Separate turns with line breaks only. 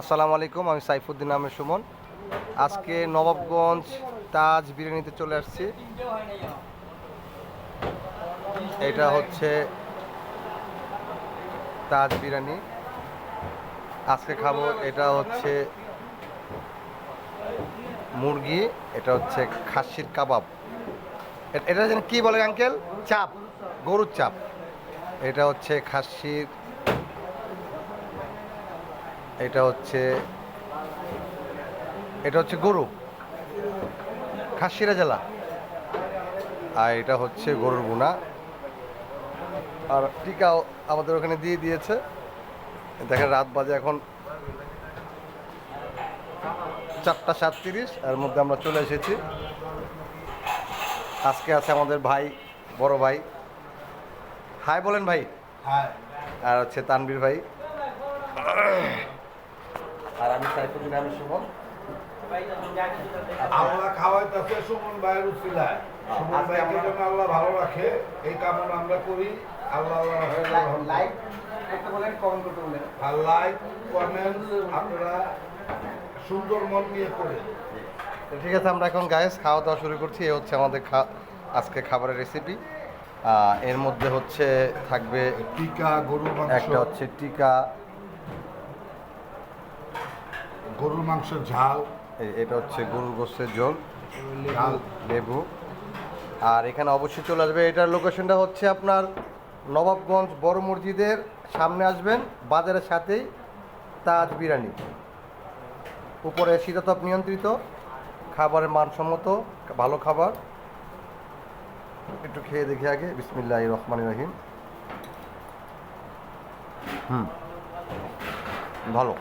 আসসালামু আলাইকুম, আমি সাইফুদ্দিন আহমেদ সুমন। আজকে নবাবগঞ্জ তাজ বিরিয়ানিতে চলে আসছি। এটা হচ্ছে তাজ বিরিয়ানি। আজকে খাব, এটা হচ্ছে মুরগি, এটা হচ্ছে খাসির কাবাব। এটা যেন কি বলে আঙ্কেল? চাপ, গরুর চাপ। এটা হচ্ছে খাসির এটা হচ্ছে এটা হচ্ছে গরু। খাসিরা জেলা। আর এটা হচ্ছে গরুর বুনা আর টিকাও আমাদের ওখানে দিয়ে দিয়েছে। দেখেন রাত বাজে এখন চারটা সাতত্রিশ এর মধ্যে আমরা চলে এসেছি। আজকে আছে আমাদের ভাই বড় ভাই। হাই বলেন ভাই। আর হচ্ছে তানবীর ভাই। আর আমি সাইফুদ্দিন আমি সুমন
আমরা খাওয়াইতেছে সুমন ভাইয়ের উচিলায় সুমন
আজকে
ভাইকে যেন আল্লাহ ভালো রাখে এই কামনা আমরা করি। আল্লাহ আল্লাহ রাখে।
লাইক করতে বলেন কমেন্ট
আর লাইক কমেন্ট আপনারা সুন্দর মন নিয়ে করে
ঠিক আছে আমরা এখন গায়েস খাওয়া দাওয়া শুরু করছি। এ হচ্ছে আমাদের খা- আজকে খাবারের রেসিপি এর মধ্যে হচ্ছে থাকবে
টিকা গরু মাংস।
একটা হচ্ছে টিকা
গরুর মাংসের ঝাল।
এটা হচ্ছে গরুর গোস্তের ঝোল
ঝাল
লেবু। আর এখানে অবশ্যই চলে আসবে এটার লোকেশনটা হচ্ছে আপনার নবাবগঞ্জ বড় মসজিদের সামনে আসবেন বাজারের সাথেই তাজ বিরিয়ানি। উপরে শীতাতপ নিয়ন্ত্রিত খাবারের মানসম্মত ভালো খাবার। একটু খেয়ে দেখি আগে বিসমিল্লাহ রহমান রহিম। হুম ভালো।